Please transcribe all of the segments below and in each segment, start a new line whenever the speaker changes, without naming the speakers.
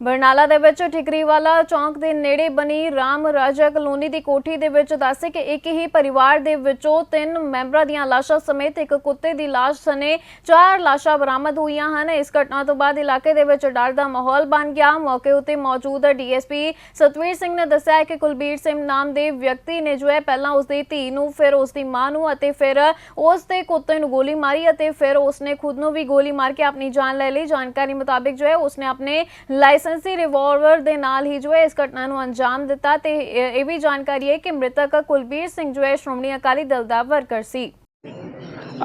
ਬਰਨਾਲਾ ਦੇ ਵਿੱਚ ਠਿਕਰੀਵਾਲਾ ਚੌਂਕ ਦੇ ਨੇੜੇ ਬਣੀ ਰਾਮ ਰਾਜਾ ਕਲੋਨੀ ਦੀ ਕੋਠੀ ਦੇ ਵਿੱਚ ਦੱਸੇ ਕਿ ਇੱਕ ਹੀ ਪਰਿਵਾਰ ਦੇ ਵਿੱਚੋਂ ਤਿੰਨ ਮੈਂਬਰਾਂ ਦੀਆਂ ਲਾਸ਼ਾਂ ਸਮੇਤ ਇੱਕ ਕੁੱਤੇ ਦੀ ਲਾਸ਼ ਸਣੇ ਚਾਰ ਲਾਸ਼ਾਂ ਬਰਾਮਦ ਹੋਈਆਂ ਹਨ। ਇਸ ਘਟਨਾ ਤੋਂ ਬਾਅਦ ਇਲਾਕੇ ਦੇ ਵਿੱਚ ਡਰ ਦਾ ਮਾਹੌਲ ਬਣ ਗਿਆ। ਮੌਕੇ ਉੱਤੇ ਮੌਜੂਦ ਡੀਐਸਪੀ ਸਤਵੀਰ ਸਿੰਘ ਨੇ ਦੱਸਿਆ ਕਿ ਕੁਲਬੀਰ ਸਿੰਘ ਨਾਮ ਦੇ ਵਿਅਕਤੀ ਨੇ ਜੋ ਹੈ ਪਹਿਲਾਂ ਉਸ ਦੀ ਧੀ ਨੂੰ, ਫਿਰ ਉਸ ਦੀ ਮਾਂ ਨੂੰ ਅਤੇ ਫਿਰ ਉਸ ਦੇ ਕੁੱਤੇ ਨੂੰ ਗੋਲੀ ਮਾਰੀ ਅਤੇ ਫਿਰ ਉਸਨੇ ਖੁਦ ਨੂੰ ਵੀ ਗੋਲੀ ਮਾਰ ਕੇ ਆਪਣੀ ਜਾਨ ਲੈ ਲਈ। ਜਾਣਕਾਰੀ ਮੁਤਾਬਿਕ ਜੋ ਹੈ ਉਸਨੇ ਆਪਣੇ ਲਾਇਸੈਂਸੀ ਰਿਵਾਲਵਰ ਦੇ ਨਾਲ ਹੀ ਜੋ ਹੈ ਇਸ ਘਟਨਾ ਨੂੰ ਅੰਜਾਮ ਦਿੱਤਾ ਤੇ ਇਹ ਵੀ ਜਾਣਕਾਰੀ ਹੈ ਕਿ ਮ੍ਰਿਤਕ ਕੁਲਬੀਰ ਸਿੰਘ ਜੋ ਹੈ ਸ਼੍ਰੋਮਣੀ ਅਕਾਲੀ ਦਲ ਦਾ ਵਰਕਰ ਸੀ।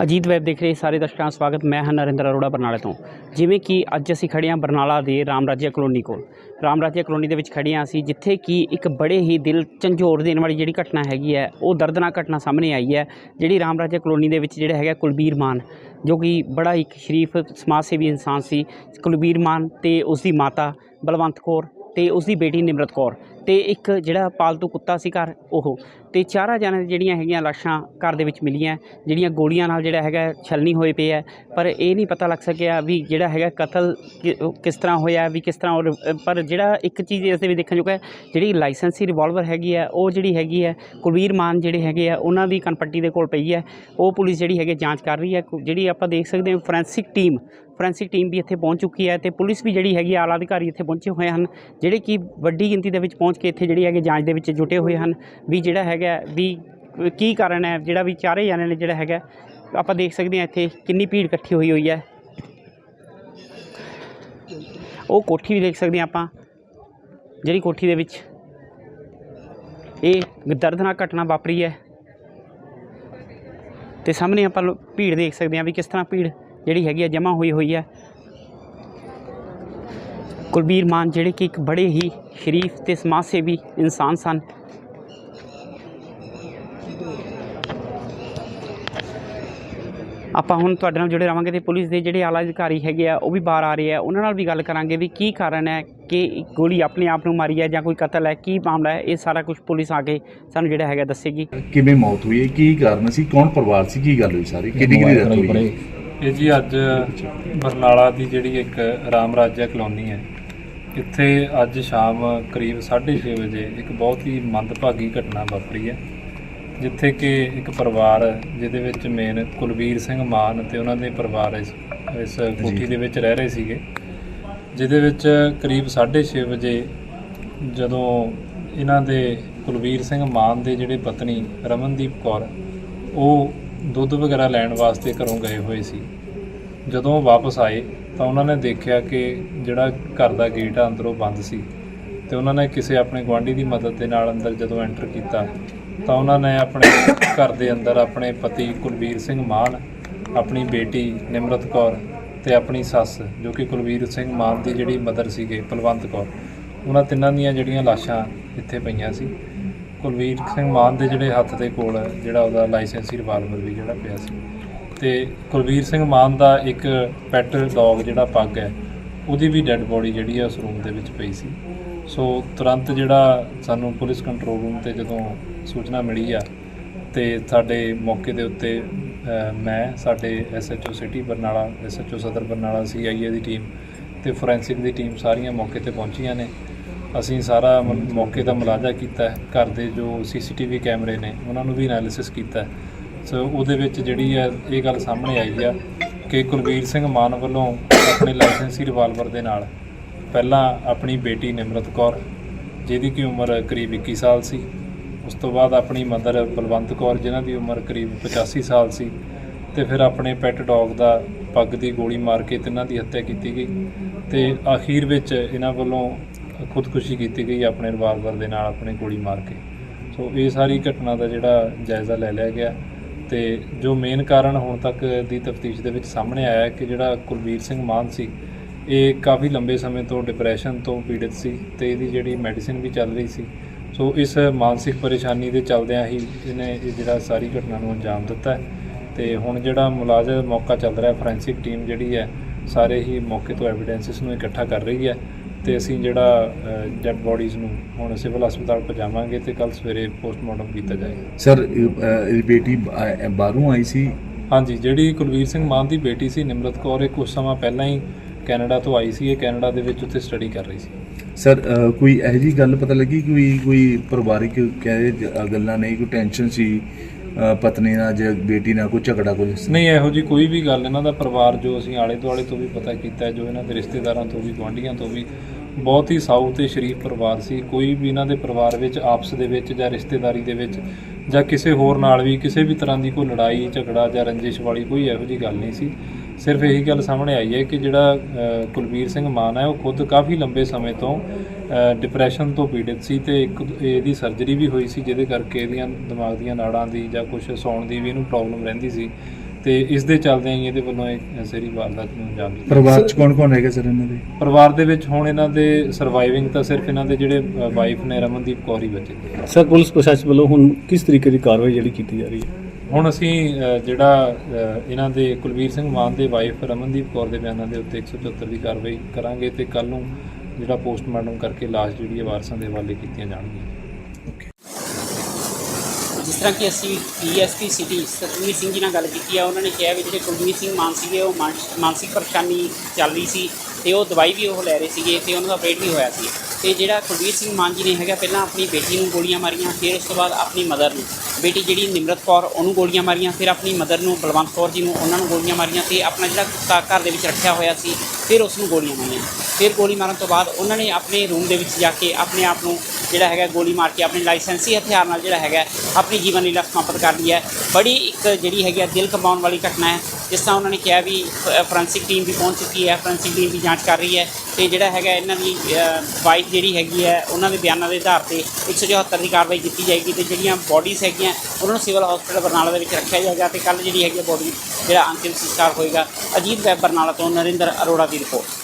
ਅਜੀਤ ਵੈਬ ਦੇਖ ਰਹੇ ਸਾਰੇ ਦਰਸ਼ਕਾਂ ਦਾ ਸਵਾਗਤ, ਮੈਂ ਹਾਂ ਨਰਿੰਦਰ ਅਰੋੜਾ ਬਰਨਾਲੇ ਤੋਂ। ਜਿਵੇਂ ਕਿ ਅੱਜ ਅਸੀਂ ਖੜੇ ਹਾਂ ਬਰਨਾਲਾ ਦੇ ਰਾਮਰਾਜਿਆ ਕਲੋਨੀ ਕੋਲ। ਰਾਮਰਾਜਿਆ ਕਲੋਨੀ ਦੇ ਵਿੱਚ ਖੜੇ ਹਾਂ ਅਸੀਂ, ਜਿੱਥੇ ਕਿ ਇੱਕ ਬੜੇ ਹੀ ਦਿਲ ਝੰਜੋਰ ਦੇਣ ਵਾਲੀ ਜਿਹੜੀ ਘਟਨਾ ਹੈਗੀ ਹੈ, ਉਹ ਦਰਦਨਾਕ ਘਟਨਾ ਸਾਹਮਣੇ ਆਈ ਹੈ, ਜਿਹੜੀ ਰਾਮਰਾਜਿਆ ਕਲੋਨੀ ਦੇ ਵਿੱਚ ਜਿਹੜਾ ਹੈਗਾ ਕੁਲਬੀਰ ਮਾਨ। ਜੋ ਕਿ ਬੜਾ ਇੱਕ ਸ਼ਰੀਫ ਸਮਾਜ ਸੇਵੀ ਇਨਸਾਨ ਸੀ, ਕੁਲਬੀਰ ਮਾਨ ਤੇ ਉਸ ਦੀ ਮਾਤਾ ਬਲਵੰਤ ਕੌਰ ਤੇ ਉਸ ਦੀ ਬੇਟੀ ਨਿਮਰਤ ਕੌਰ ਤੇ ਇੱਕ ਜਿਹੜਾ ਪਾਲਤੂ ਕੁੱਤਾ ਸੀ ਘਰ, ਉਹ ਤੇ ਚਾਰਾਂ ਜਣਿਆਂ ਜਿਹੜੀਆਂ ਹੈਗੀਆਂ ਲਾਸ਼ਾਂ ਘਰ ਦੇ ਵਿੱਚ ਮਿਲੀਆਂ, ਜਿਹੜੀਆਂ ਗੋਲੀਆਂ ਨਾਲ ਜਿਹੜਾ ਹੈਗਾ ਛਲਨੀ ਹੋਏ ਪਏ ਹੈ। ਪਰ ਇਹ ਨਹੀਂ ਪਤਾ ਲੱਗ ਸਕਿਆ ਵੀ ਜਿਹੜਾ ਹੈਗਾ ਕਤਲ ਕਿ- ਕਿਸ ਤਰ੍ਹਾਂ ਹੋਇਆ, ਵੀ ਕਿਸ ਤਰ੍ਹਾਂ ਉਹ- ਪਰ ਜਿਹੜਾ ਇੱਕ ਚੀਜ਼ ਇਸ ਦੇ ਵਿੱਚ ਦੇਖਣ ਚੁੱਕਾ ਜਿਹੜੀ ਲਾਇਸੈਂਸੀ ਰਿਵਾਲਵਰ ਹੈਗੀ ਹੈ, ਉਹ ਜਿਹੜੀ ਹੈਗੀ ਹੈ, ਕੁਲਵੀਰ ਮਾਨ ਜਿਹੜੇ ਹੈਗੇ ਆ, ਉਹਨਾਂ ਦੀ ਕਨਪੱਟੀ ਦੇ ਕੋਲ ਪਈ ਹੈ। ਉਹ ਪੁਲਿਸ ਜਿਹੜੀ ਹੈਗੀ ਜਾਂਚ ਕਰ ਰਹੀ ਹੈ, ਕੁ- ਜਿਹੜੀ ਆਪਾਂ ਦੇਖ ਸਕਦੇ ਹਾਂ ਫੋਰੈਂਸਿਕ ਟੀਮ ਫੋਰੈਂਸਿਕ ਟੀਮ ਵੀ ਇੱਥੇ ਪਹੁੰਚ ਚੁੱਕੀ ਹੈ ਤੇ ਪੁਲਿਸ ਵੀ ਜਿਹੜੀ ਹੈਗੀ ਆਲਾ ਅਧਿਕਾਰੀ ਇੱਥੇ ਪਹੁੰਚੇ ਹੋਏ ਹਨ, ਜਿਹੜੇ ਕਿ ਵੱਡੀ ਗਿਣਤੀ ਦੇ ਵਿੱਚ ਪਹੁੰਚ ਕੇ ਇੱਥੇ ਜਿਹੜੀ ਹੈਗੀ ਜਾਂਚ ਦੇ ਵਿੱਚ ਜੁਟੇ ਹੋਏ ਹਨ, ਵੀ ਜਿਹੜਾ ਹੈਗਾ ਵੀ ਕੀ ਕਾਰਨ ਹੈ, ਜਿਹੜਾ ਵੀ ਚਾਰੇ ਜਣਿਆਂ ਨੇ ਜਿਹੜਾ ਹੈਗਾ ਆਪਾਂ ਦੇਖ ਸਕਦੇ ਹਾਂ ਇੱਥੇ ਕਿੰਨੀ ਭੀੜ ਇਕੱਠੀ ਹੋਈ ਹੋਈ ਹੈ। ਉਹ ਕੋਠੀ ਵੀ ਦੇਖ ਸਕਦੇ ਹਾਂ ਆਪਾਂ, ਜਿਹੜੀ ਕੋਠੀ ਦੇ ਵਿੱਚ ਇਹ ਦਰਦਨਾਕ ਘਟਨਾ ਵਾਪਰੀ ਹੈ। ਤੇ ਸਾਹਮਣੇ ਆਪਾਂ ਭੀੜ ਦੇਖ ਸਕਦੇ ਹਾਂ ਵੀ ਕਿਸ ਤਰ੍ਹਾਂ ਭੀੜ ਜਿਹੜੀ ਹੈਗੀ ਹੈ, ਜਮ੍ਹਾਂ ਹੋਈ ਹੋਈ ਹੈ। ਕੁਲਬੀਰ ਮਾਨ ਜਿਹੜੇ ਕਿ ਇੱਕ ਬੜੇ ਹੀ ਸ਼ਰੀਫ ਤੇ ਸਮਾਜ ਸੇਵੀ ਇਨਸਾਨ ਸਨ ਆਪਾਂ ਹੁਣ ਤੁਹਾਡੇ ਨਾਲ ਜੁੜੇ ਰਵਾਂਗੇ ਤੇ ਪੁਲਿਸ ਦੇ ਜਿਹੜੇ ਆਲਾ ਅਧਿਕਾਰੀ ਹੈਗੇ ਆ ਉਹ ਵੀ ਬਾਹਰ ਆ ਰਹੇ ਆ। ਉਹਨਾਂ ਨਾਲ ਵੀ ਗੱਲ ਕਰਾਂਗੇ ਵੀ ਕੀ ਕਾਰਨ ਹੈ ਕਿ ਗੋਲੀ ਆਪਣੇ ਆਪ ਨੂੰ ਮਾਰੀ ਹੈ ਜਾਂ ਕੋਈ ਕਤਲ ਹੈ ਕੀ ਮਾਮਲਾ ਹੈ ਇਹ ਸਾਰਾ ਕੁਝ ਪੁਲਿਸ ਆ ਕੇ ਸਾਨੂੰ ਜਿਹੜਾ ਹੈਗਾ ਦੱਸੇਗੀ।
ਕਿਵੇਂ ਮੌਤ ਹੋਈ ਹੈ ਕੀ ਕਾਰਨ ਸੀ ਕੌਣ ਪਰਿਵਾਰ ਸੀ ਕੀ ਗੱਲ ਹੋਈ ਸਾਰੀ ਕਿੰਨੀ ਕਿੰਨੀ ਡੈਥ ਹੋਈ ਹੈ?
ਇਹ ਜੀ ਅੱਜ ਬਰਨਾਲਾ ਦੀ ਜਿਹੜੀ ਇੱਕ ਰਾਮ ਰਾਜਿਆ ਕਲੋਨੀ ਹੈ ਇੱਥੇ ਅੱਜ ਸ਼ਾਮ ਕਰੀਬ 6:30 ਵਜੇ ਇੱਕ ਬਹੁਤ ਹੀ ਮੰਦਭਾਗੀ ਘਟਨਾ ਵਾਪਰੀ ਹੈ। ਜਿੱਥੇ ਕਿ ਇੱਕ ਪਰਿਵਾਰ ਜਿਹਦੇ ਵਿੱਚ ਮੇਨ ਕੁਲਵੀਰ ਸਿੰਘ ਮਾਨ ਤੇ ਉਹਨਾਂ ਦੇ ਪਰਿਵਾਰ ਇਸ ਇਸ ਕੋਠੀ ਦੇ ਵਿੱਚ ਰਹਿ ਰਹੇ ਸੀਗੇ ਜਿਹਦੇ ਵਿੱਚ ਕਰੀਬ 6:30 ਵਜੇ ਜਦੋਂ ਇਹਨਾਂ ਦੇ ਕੁਲਵੀਰ ਸਿੰਘ ਮਾਨ ਦੇ ਜਿਹੜੇ ਪਤਨੀ ਰਮਨਦੀਪ ਕੌਰ ਉਹ ਦੁੱਧ ਵਗੈਰਾ ਲੈਣ ਵਾਸਤੇ ਘਰੋਂ ਗਏ ਹੋਏ ਸੀ। ਜਦੋਂ ਵਾਪਸ ਆਏ ਤਾਂ ਉਹਨਾਂ ਨੇ ਦੇਖਿਆ ਕਿ ਜਿਹੜਾ ਘਰ ਦਾ ਗੇਟ ਆ ਅੰਦਰੋਂ ਬੰਦ ਸੀ ਤੇ ਉਹਨਾਂ ਨੇ ਕਿਸੇ ਆਪਣੇ ਗੁਆਂਢੀ ਦੀ ਮਦਦ ਦੇ ਨਾਲ ਅੰਦਰ ਜਦੋਂ ਐਂਟਰ ਕੀਤਾ ਤਾਂ ਉਹਨਾਂ ਨੇ ਆਪਣੇ ਘਰ ਦੇ ਅੰਦਰ ਆਪਣੇ ਪਤੀ ਕੁਲਵੀਰ ਸਿੰਘ ਮਾਨ, ਆਪਣੀ ਬੇਟੀ ਨਿਮਰਤ ਕੌਰ ਤੇ ਆਪਣੀ ਸੱਸ, ਜੋ ਕਿ ਕੁਲਵੀਰ ਸਿੰਘ ਮਾਨ ਦੀ ਜਿਹੜੀ ਮਦਰ ਸੀਗੇ ਪਲਵੰਤ ਕੌਰ। ਉਹਨਾਂ ਤਿੰਨਾਂ ਦੀਆਂ ਜਿਹੜੀਆਂ ਲਾਸ਼ਾਂ ਇੱਥੇ ਪਈਆਂ ਸੀ। ਕੁਲਵੀਰ ਸਿੰਘ ਮਾਨ ਦੇ ਜਿਹੜੇ ਹੱਥ ਦੇ ਕੋਲ ਜਿਹੜਾ ਉਹਦਾ ਲਾਇਸੈਂਸੀ ਰਿਵਾਲਵਰ ਵੀ ਜਿਹੜਾ ਪਿਆ ਸੀ। ਤੇ ਕੁਲਵੀਰ ਸਿੰਘ ਮਾਨ ਦਾ ਇੱਕ ਪੈਟ ਡੌਗ ਜਿਹੜਾ ਪੱਗ ਹੈ, ਉਹਦੀ ਵੀ ਡੈੱਡ ਬੋਡੀ ਜਿਹੜੀ ਹੈ ਉਸ ਰੂਮ ਦੇ ਵਿੱਚ ਪਈ ਸੀ। ਸੋ ਤੁਰੰਤ ਜਿਹੜਾ ਸਾਨੂੰ ਪੁਲਿਸ ਕੰਟਰੋਲ ਰੂਮ ਤੇ ਜਦੋਂ ਸੂਚਨਾ ਮਿਲੀ ਆ ਤੇ ਸਾਡੇ ਮੌਕੇ ਦੇ ਉੱਤੇ ਮੈਂ, ਸਾਡੇ SHO city Barnala SHO Sadar Barnala CIA ਦੀ ਟੀਮ ਤੇ ਫੋਰੈਂਸਿਕ ਦੀ ਟੀਮ ਸਾਰੀਆਂ ਮੌਕੇ ਤੇ ਪਹੁੰਚੀਆਂ ਨੇ। ਅਸੀਂ ਸਾਰਾ ਮੌਕੇ ਦਾ ਮੁਲਾਜ਼ਾ ਕੀਤਾ ਹੈ ਘਰ ਦੇ ਜੋ ਸੀਸੀਟੀਵੀ ਕੈਮਰੇ ਨੇ, ਉਹਨਾਂ ਨੂੰ ਵੀ ਐਨਾਲਿਸਿਸ ਕੀਤਾ। ਸੋ ਉਹਦੇ ਵਿੱਚ ਜਿਹੜੀ ਹੈ ਇਹ ਗੱਲ ਸਾਹਮਣੇ ਆਈ ਆ ਕਿ ਕੁਲਵੀਰ ਸਿੰਘ ਮਾਨ ਵੱਲੋਂ ਆਪਣੇ ਲਾਇਸੈਂਸੀ ਰਿਵਾਲਵਰ ਦੇ ਨਾਲ ਪਹਿਲਾਂ ਆਪਣੀ ਬੇਟੀ ਨਿਮਰਤ ਕੌਰ, ਜਿਹਦੀ ਕੀ ਉਮਰ ਕਰੀਬ 21 ਸਾਲ ਸੀ। ਉਸ ਤੋਂ ਬਾਅਦ ਆਪਣੀ ਮਦਰ ਬਲਵੰਤ ਕੌਰ, ਜਿਨ੍ਹਾਂ ਦੀ ਉਮਰ ਕਰੀਬ 85 ਸਾਲ ਸੀ, ਤੇ ਫਿਰ ਆਪਣੇ ਪੈਟ ਡੌਗ ਦਾ ਪੱਗ ਦੀ ਗੋਲੀ ਮਾਰ ਕੇ ਤਿੰਨਾਂ ਦੀ ਹੱਤਿਆ ਕੀਤੀ ਗਈ ਤੇ ਅਖੀਰ ਵਿੱਚ ਇਹਨਾਂ ਵੱਲੋਂ ਖੁਦਕੁਸ਼ੀ ਕੀਤੀ ਗਈ ਆਪਣੇ ਰਿਵਾਲਵਰ ਦੇ ਨਾਲ ਆਪਣੇ ਗੋਲੀ ਮਾਰ ਕੇ। ਸੋ ਇਹ ਸਾਰੀ ਘਟਨਾ ਦਾ ਜਿਹੜਾ ਜਾਇਜ਼ਾ ਲੈ ਲਿਆ ਗਿਆ ਤੇ ਜੋ ਮੇਨ ਕਾਰਨ ਹੁਣ ਤੱਕ ਦੀ ਤਫਤੀਸ਼ ਦੇ ਵਿੱਚ ਸਾਹਮਣੇ ਆਇਆ ਹੈ ਕਿ ਜਿਹੜਾ ਕੁਲਵੀਰ ਸਿੰਘ ਮਾਨ ਸੀ ਇਹ ਕਾਫੀ ਲੰਬੇ ਸਮੇਂ ਤੋਂ ਡਿਪਰੈਸ਼ਨ ਤੋਂ ਪੀੜਿਤ ਸੀ ਤੇ ਇਹਦੀ ਜਿਹੜੀ ਮੈਡੀਸਿਨ ਵੀ ਚੱਲ ਰਹੀ ਸੀ। ਸੋ ਇਸ ਮਾਨਸਿਕ ਪਰੇਸ਼ਾਨੀ ਦੇ ਚੱਲਦਿਆਂ ਹੀ ਇਹਨੇ ਇਹ ਜਿਹੜਾ ਸਾਰੀ ਘਟਨਾ ਨੂੰ ਅੰਜਾਮ ਦਿੱਤਾ ਤੇ ਹੁਣ ਜਿਹੜਾ ਮੁਲਾਜ਼ਮ ਮੌਕਾ ਚੱਲ ਰਿਹਾ ਫੋਰੈਂਸਿਕ ਟੀਮ ਜਿਹੜੀ ਹੈ ਸਾਰੇ ਹੀ ਮੌਕੇ ਤੋਂ ਐਵੀਡੈਂਸਿਸ ਨੂੰ ਇਕੱਠਾ ਕਰ ਰਹੀ ਹੈ ਤੇ ਅਸੀਂ ਜਿਹੜਾ ਡੈਡ ਬੋਡੀਜ਼ ਨੂੰ ਹੁਣ ਸਿਵਲ ਹਸਪਤਾਲ ਪਹੁੰਚਾਵਾਂਗੇ ਤੇ ਕੱਲ ਸਵੇਰੇ ਪੋਸਟਮਾਰਟਮ ਕੀਤਾ ਜਾਏਗਾ।
ਸਰ ਇਹ, ਬੇਟੀ ਬਾਹਰੋਂ ਆਈ ਸੀ?
ਹਾਂਜੀ ਜਿਹੜੀ ਕੁਲਵੀਰ ਸਿੰਘ ਮਾਨ ਦੀ ਬੇਟੀ ਸੀ ਨਿਮਰਤ ਕੌਰ ਇਹ ਕੁਝ ਸਮਾਂ ਪਹਿਲਾਂ ਹੀ ਕੈਨੇਡਾ ਤੋਂ ਆਈ ਸੀ ਇਹ ਕੈਨੇਡਾ ਦੇ ਵਿੱਚ ਉੱਥੇ ਸਟੱਡੀ ਕਰ ਰਹੀ ਸੀ।
ਸਰ ਅ, ਕੋਈ ਇਹੋ ਜੀ ਗੱਲ ਪਤਾ ਲੱਗੀ ਕੋਈ ਕੋਈ ਪਰਿਵਾਰਿਕ ਕਹੇ ਗੱਲਾਂ ਨਹੀਂ ਕੋਈ ਟੈਨਸ਼ਨ ਸੀ ਅ, ਪਤਨੀ ਨਾਲ ਜਾਂ ਬੇਟੀ ਨਾਲ ਕੋਈ ਝਗੜਾ ਕੋਈ?
ਨਹੀਂ ਇਹੋ ਜੀ ਕੋਈ ਵੀ ਗੱਲ ਇਹਨਾਂ ਦਾ ਪਰਿਵਾਰ ਜੋ ਅਸੀਂ ਆਲੇ ਦੁਆਲੇ ਤੋਂ ਵੀ ਪਤਾ ਕੀਤਾ ਹੈ, ਜੋ ਇਹਨਾਂ ਦੇ ਰਿਸ਼ਤੇਦਾਰਾਂ ਤੋਂ ਵੀ ਗੁਆਂਢੀਆਂ ਤੋਂ ਵੀ ਬਹੁਤ ਹੀ ਸਾਊ ਤੇ ਸ਼ਰੀਫ ਪਰਿਵਾਰ ਸੀ। ਕੋਈ ਵੀ ਇਹਨਾਂ ਦੇ ਪਰਿਵਾਰ ਵਿੱਚ ਆਪਸ ਦੇ ਵਿੱਚ ਜਾਂ ਰਿਸ਼ਤੇਦਾਰੀ ਦੇ ਵਿੱਚ ਜਾਂ ਕਿਸੇ ਹੋਰ ਨਾਲ ਵੀ ਕਿਸੇ ਵੀ ਤਰ੍ਹਾਂ ਦੀ ਕੋਈ ਲੜਾਈ ਝਗੜਾ ਜਾਂ ਰੰਜਿਸ਼ ਵਾਲੀ ਕੋਈ ਇਹੋ ਜੀ ਗੱਲ ਨਹੀਂ ਸੀ। ਸਿਰਫ ਇਹੀ ਗੱਲ ਸਾਹਮਣੇ ਆਈ ਹੈ ਕਿ ਜਿਹੜਾ ਕੁਲਬੀਰ ਸਿੰਘ ਮਾਨ ਹੈ ਉਹ ਖੁਦ ਕਾਫੀ ਲੰਬੇ ਸਮੇਂ ਤੋਂ ਡਿਪਰੈਸ਼ਨ ਤੋਂ ਪੀੜਿਤ ਸੀ ਤੇ ਇੱਕ ਇਹਦੀ ਸਰਜਰੀ ਵੀ ਹੋਈ ਸੀ ਜਿਹਦੇ ਕਰਕੇ ਇਹਦੀਆਂ ਦਿਮਾਗ ਦੀਆਂ ਨਾੜਾਂ ਦੀ ਜਾਂ ਕੁਝ ਸੌਣ ਦੀ ਵੀ ਇਹਨੂੰ ਪ੍ਰੋਬਲਮ ਰਹਿੰਦੀ ਸੀ ਤੇ ਇਸ ਦੇ ਚੱਲਦਿਆਂ ਹੀ ਇਹਦੇ ਵੱਲੋਂ ਇੱਕ ਸੇਰੀ ਵਾਰਦਾਤ ਨੂੰ ਅੰਜਾਮ ਦਿੱਤਾ।
ਪਰਿਵਾਰ ਚ ਕੌਣ ਕੌਣ ਹੈਗਾ ਸਰ ਇਹਨਾਂ ਦੇ?
ਪਰਿਵਾਰ ਦੇ ਵਿੱਚ ਹੁਣ ਇਹਨਾਂ ਦੇ ਸਰਵਾਈਵਿੰਗ ਤਾਂ ਸਿਰਫ ਇਹਨਾਂ ਦੇ ਜਿਹੜੇ ਵਾਈਫ ਨੇ ਰਮਨਦੀਪ ਕੌਰ ਹੀ ਬਚੇ।
ਸਰ ਪੁਲਿਸ ਪ੍ਰਸ਼ਾਸਨ ਵੱਲੋਂ ਹੁਣ ਕਿਸ ਤਰੀਕੇ ਦੀ ਕਾਰਵਾਈ ਜਿਹੜੀ ਕੀਤੀ ਜਾ ਰਹੀ ਹੈ?
ਹੁਣ ਅਸੀਂ ਜਿਹੜਾ ਇਹਨਾਂ ਦੇ ਕੁਲਵੀਰ ਸਿੰਘ ਮਾਨ ਦੇ ਵਾਈਫ ਰਮਨਦੀਪ ਕੌਰ ਦੇ ਬਿਆਨਾਂ ਦੇ ਉੱਤੇ 174 ਦੀ ਕਾਰਵਾਈ ਕਰਾਂਗੇ ਤੇ ਕੱਲ ਨੂੰ ਜਿਹੜਾ ਪੋਸਟਮਾਰਟਮ ਕਰਕੇ ਲਾਸ਼ ਜਿਹੜੀ ਹੈ ਵਾਰਸਾਂ ਦੇ ਹਵਾਲੇ ਕੀਤੀਆਂ ਜਾਣਗੀਆਂ।
ਜਿਸ ਤਰ੍ਹਾਂ ਕਿ ਅਸੀਂ ਡੀਐਸਪੀ ਸਿਟੀ ਸਤਵੀਰ ਸਿੰਘ ਜੀ ਨਾਲ ਗੱਲ ਕੀਤੀ ਆ, ਉਹਨਾਂ ਨੇ ਕਿਹਾ ਵੀ ਜਿਹੜੇ ਕੁਲਜੀਤ ਸਿੰਘ ਮਾਨ ਸੀਗੇ, ਉਹ ਮਾਨਸ- ਮਾਨਸਿਕ ਪਰੇਸ਼ਾਨੀ ਚੱਲ ਰਹੀ ਸੀ। ਤੇ ਉਹ ਦਵਾਈ ਵੀ ਉਹ ਲੈ ਰਹੇ ਸੀਗੇ ਤੇ ਉਹਨਾਂ ਦਾ ਆਪਰੇਟ ਵੀ ਹੋਇਆ ਸੀ। ਤੇ ਜਿਹੜਾ ਕੁਲਜੀਤ ਸਿੰਘ ਮਾਨ ਜੀ ਨੇ ਹੈਗਾ, ਪਹਿਲਾਂ ਆਪਣੀ ਬੇਟੀ ਨੂੰ ਗੋਲੀਆਂ ਮਾਰੀਆਂ, ਫਿਰ ਉਸ ਤੋਂ ਬਾਅਦ ਆਪਣੀ ਮਦਰ ਨੂੰ। ਬੇਟੀ ਜਿਹੜੀ ਨਿਮਰਤ ਕੌਰ, ਉਹਨੂੰ ਗੋਲੀਆਂ ਮਾਰੀਆਂ, ਫਿਰ ਆਪਣੀ ਮਦਰ ਨੂੰ ਬਲਵੰਤ ਕੌਰ ਜੀ ਨੂੰ ਉਹਨਾਂ ਨੂੰ ਗੋਲੀਆਂ ਮਾਰੀਆਂ ਤੇ ਆਪਣਾ ਜਿਹੜਾ ਕੁੱਤਾ ਘਰ ਦੇ ਵਿੱਚ ਰੱਖਿਆ ਹੋਇਆ ਸੀ, ਫਿਰ ਉਸ ਨੂੰ ਗੋਲੀਆਂ ਮਾਰੀਆਂ। ਫਿਰ ਗੋਲੀ ਮਾਰਨ ਤੋਂ ਬਾਅਦ ਉਹਨਾਂ ਨੇ ਆਪਣੇ ਰੂਮ ਦੇ ਵਿੱਚ ਜਾ ਕੇ ਆਪਣੇ ਆਪ ਨੂੰ ਜਿਹੜਾ ਹੈਗਾ, ਗੋਲੀ ਮਾਰ ਕੇ ਆਪਣੇ ਲਾਇਸੈਂਸੀ ਹਥਿਆਰ ਨਾਲ ਜਿਹੜਾ ਹੈਗਾ, ਆਪਣੀ ਜੀਵਨ ਲੀਲਾ ਸਮਾਪਤ ਕਰ ਲਈ ਹੈ। ਬੜੀ ਇੱਕ ਜਿਹੜੀ ਹੈਗੀ ਆ ਦਿਲ ਕੰਬਾਉਣ ਵਾਲੀ ਘਟਨਾ ਹੈ। ਜਿਸ ਤਰ੍ਹਾਂ ਉਹਨਾਂ ਨੇ ਕਿਹਾ ਵੀ ਫੋਰੈਂਸਿਕ ਟੀਮ ਵੀ ਪਹੁੰਚ ਚੁੱਕੀ ਹੈ ਫੋਰੈਂਸਿਕ ਟੀਮ ਵੀ ਜਾਂਚ ਕਰ ਰਹੀ ਹੈ ਤੇ ਜਿਹੜਾ ਹੈਗਾ ਇਹਨਾਂ ਦੀ ਵਾਈਫ ਜਿਹੜੀ ਹੈਗੀ ਹੈ, ਉਹਨਾਂ ਦੇ ਬਿਆਨਾਂ ਦੇ ਆਧਾਰ ਤੇ 174 ਦੀ ਕਾਰਵਾਈ ਕੀਤੀ ਜਾਏਗੀ ਤੇ ਜਿਹੜੀਆਂ ਬੋਡੀਜ਼ ਹੈਗੀਆਂ, ਉਹਨਾਂ ਨੂੰ ਸਿਵਲ ਹਸਪੀਟਲ ਬਰਨਾਲਾ ਦੇ ਵਿੱਚ ਰੱਖਿਆ ਜਾਏਗਾ ਤੇ ਕੱਲ ਜਿਹੜੀ ਹੈਗੀ ਬੋਡੀ ਜਿਹੜਾ ਅੰਤਿਮ ਸੰਸਕਾਰ ਹੋਏਗਾ, ਅਜੀਤ ਵੈਬ ਬਰਨਾਲਾ ਤੋਂ ਨਰਿੰਦਰ ਅਰੋੜਾ ਦੀ ਰਿਪੋਰਟ